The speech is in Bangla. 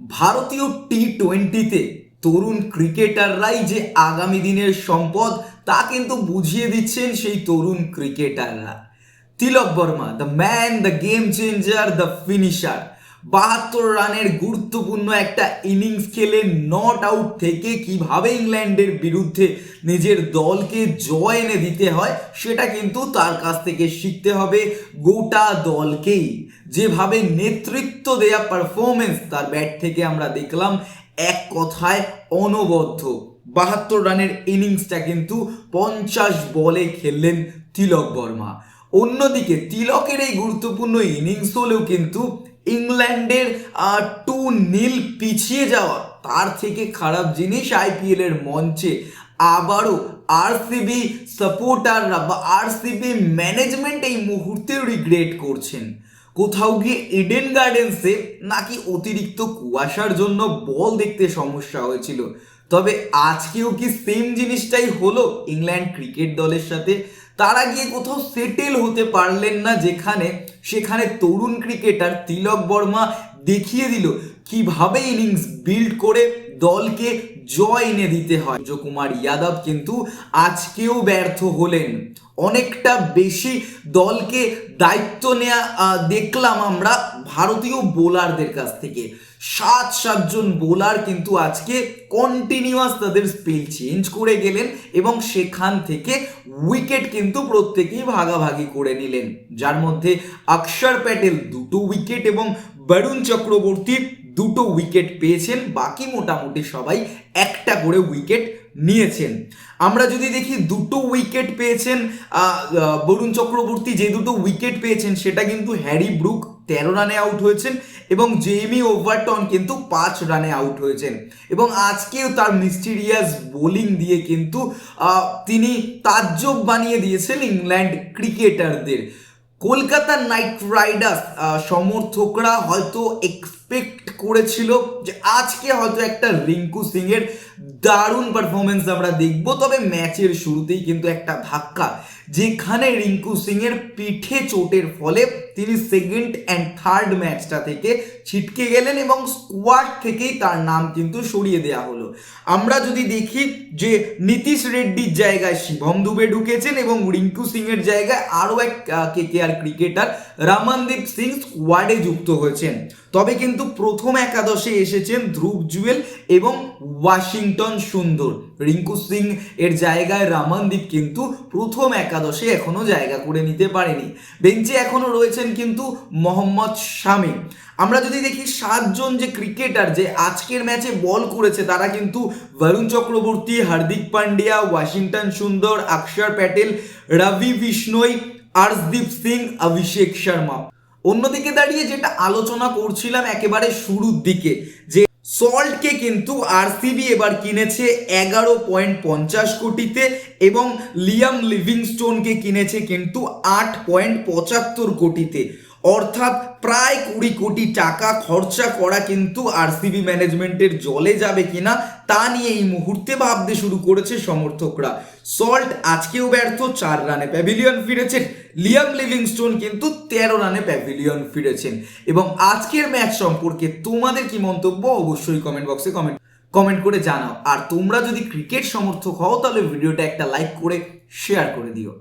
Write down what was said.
ভারতীয় টি টোয়েন্টিতে তরুণ ক্রিকেটাররাই যে আগামী দিনের সম্পদ, তা কিন্তু বুঝিয়ে দিচ্ছেন সেই তরুণ ক্রিকেটাররা। Tilak Varma the man the game changer the finisher বাহাত্তর রানের গুরুত্বপূর্ণ একটা ইনিংস খেলে নট আউট থেকে কীভাবে ইংল্যান্ডের বিরুদ্ধে নিজের দলকে জয় এনে দিতে হয়, সেটা কিন্তু তার কাছ থেকে শিখতে হবে গোটা দলকেই। যেভাবে নেতৃত্ব দেয়া পারফরমেন্স তার ব্যাট থেকে আমরা দেখলাম, এক কথায় অনবদ্য। বাহাত্তর রানের ইনিংসটা কিন্তু পঞ্চাশ বলে খেললেন তিলক বর্মা। অন্যদিকে তিলকের এই গুরুত্বপূর্ণ ইনিংস হলেও কিন্তু ইংল্যান্ডের টু নীল পিছিয়ে যাওয়া। তার থেকে খারাপ জিনিস আইপিএল এর মঞ্চে। আবারও আরসিবি সাপোর্টাররা বা আরসিবি ম্যানেজমেন্ট এই মুহূর্তে রিগ্রেট করছেন। কোথাও গিয়ে ইডেন গার্ডেন্সে নাকি অতিরিক্ত কুয়াশার জন্য বল দেখতে সমস্যা হয়েছিল। তবে আজকেও কি সেম জিনিসটাই হলো? ইংল্যান্ড ক্রিকেট দলের সাথে তারা গিয়ে কোথাও সেটেল হতে পারলেন না যেখানে, সেখানে তরুণ ক্রিকেটার তিলক বর্মা দেখিয়ে দিল, কীভাবে ইনিংস বিল্ড করে দলকে জয় এনে দিতে হয়। কুমার যাদব কিন্তু আজকেও ব্যর্থ হলেন। অনেকটা বেশি দলকে দায়িত্ব নেওয়া দেখলাম আমরা ভারতীয় বোলারদের কাছ থেকে। সাত সাতজন বোলার কিন্তু আজকে কন্টিনিউয়াস তাদের স্পেল চেঞ্জ করে গেলেন এবং সেখান থেকে উইকেট কিন্তু প্রত্যেকেই ভাগাভাগি করে নিলেন। যার মধ্যে অক্ষর প্যাটেল দুটো উইকেট এবং বরুণ চক্রবর্তী দুটো উইকেট পেয়েছেন, বাকি মোটামুটি সবাই একটা করে উইকেট নিয়েছেন। আমরা যদি দেখি দুটো উইকেট পেয়েছেন বরুণ চক্রবর্তী যে দুটো উইকেট পেয়েছেন, সেটা কিন্তু হ্যারি ব্রুক তেরো রানে আউট হয়েছেন এবং জেমি ওভারটন কিন্তু পাঁচ রানে আউট হয়েছেন। এবং আজকেও তার মিস্টিরিয়াস বোলিং দিয়ে কিন্তু তিনি তাজ্জব বানিয়ে দিয়েছেন ইংল্যান্ড ক্রিকেটারদের। কলকাতা নাইট রাইডার্স সমর্থকরা হয়তো এক্সপেক্ট করেছিল যে আজকে হয়তো একটা রিঙ্কু সিং এর দারুণ পারফরমেন্স আমরা দেখব। তবে ম্যাচের শুরুতেই কিন্তু একটা ধাক্কা, যেখানে রিঙ্কু সিং এর পিঠে চোটের ফলে তিনি সেকেন্ড অ্যান্ড থার্ড ম্যাচটা থেকে ছিটকে গেলেন এবং স্কোয়াড থেকেই তার নাম কিন্তু সরিয়ে দেওয়া হলো। আমরা যদি দেখি যে নীতিশ রেড্ডির জায়গায় শিবম দুবে ঢুকেছেন এবং রিঙ্কু সিং এর জায়গায় আরও এক K K R cricketer Ramandeep Singh স্কোয়াডে যুক্ত হয়েছেন। তবে কিন্তু প্রথম একাদশে এসেছেন ধ্রুব জুয়েল এবং ওয়াশিংটন সুন্দর। রিঙ্কু সিং এর জায়গায় রামানদীপ কিন্তু প্রথম একাদশে এখনও জায়গা করে নিতে পারেনি। বেঞ্চে এখনও রয়েছেন কিন্তু মোহাম্মদ শামী আমরা যদি দেখি সাতজন যে ক্রিকেটার যে আজকের ম্যাচে বল করেছে, তারা কিন্তু বরুণ চক্রবর্তী হার্দিক পান্ডিয়া, ওয়াশিংটন সুন্দর অক্ষর প্যাটেল, রবি বিষ্ণই, আর্শদীপ সিং, অভিষেক শর্মা। অন্যদিকে দাঁড়িয়ে যেটা আলোচনা করছিলাম একেবারে শুরুর দিকে, যে সল্টকে কিন্তু আরসিবি এবার কিনেছে এগারো পয়েন্ট পঞ্চাশ কোটিতে এবং লিয়াম লিভিংস্টোনকে কিনেছে কিন্তু আট পয়েন্ট পঁচাত্তর কোটিতে। অর্থাৎ প্রায় কুড়ি কোটি টাকা খরচা করা কিন্তু আরসিবি ম্যানেজমেন্টের জলে যাবে কিনা তা নিয়ে এই মুহূর্তে ভাবতে শুরু করেছে সমর্থকরা। সল্ট আজকেও ব্যর্থ, চার রানে প্যাভিলিয়ন ফিরেছেন। লিয়াম লিভিংস্টোন কিন্তু তেরো রানে প্যাভিলিয়ন ফিরেছেন। এবং আজকের ম্যাচ সম্পর্কে তোমাদের কি মন্তব্য অবশ্যই কমেন্ট বক্সে কমেন্ট কমেন্ট করে জানাও। আর তোমরা যদি ক্রিকেট সমর্থক হও, তাহলে ভিডিওটা একটা লাইক করে শেয়ার করে দিও।